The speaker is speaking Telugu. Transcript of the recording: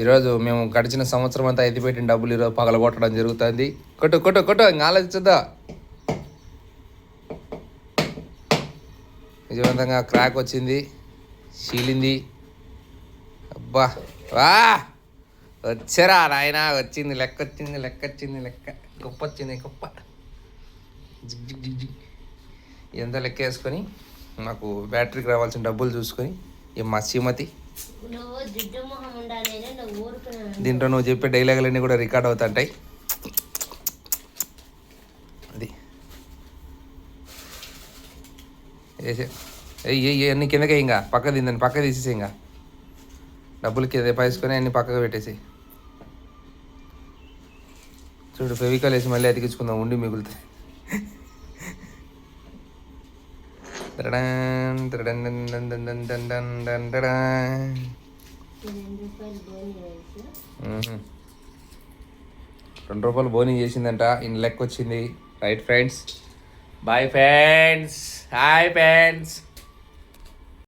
ఈరోజు మేము గడిచిన సంవత్సరం అంతా ఎత్తిపెట్టిన డబ్బులు ఈరోజు పగలగొట్టడం జరుగుతుంది. కొట్టు కొట్టు కొట్టు ఇంకా ఆలోచించద్దా విజయవంతంగా క్రాక్ వచ్చింది చీలింది. అబ్బా వా వచ్చారా నాయన వచ్చింది లెక్క వచ్చింది లెక్క వచ్చింది లెక్క. గొప్ప వచ్చింది గొప్ప. జిగ్ జిగ్ లెక్క వేసుకొని మాకు బ్యాటరీకి రావాల్సిన డబ్బులు చూసుకొని ఈ మా శ్రీమతి దీంట్లో నువ్వు చెప్పే డైలాగులన్నీ కూడా రికార్డ్ అవుతుంటాయి. అది. వేసే ఎయ్యి అన్ని కిందకే ఇంకా పక్క తిందని పక్క తీసేసి ఇంకా డబ్బులు కింద పైసుకొని అన్ని పక్కకు పెట్టేసి చూడు ఫెవికాల్ వేసి మళ్ళీ అతికించుకుందాం ఉండి మిగులుతాయి రెండు రూపాయలు బోని చేసిందంట ఇన్ లెక్క వచ్చింది right friends bye friends hi friends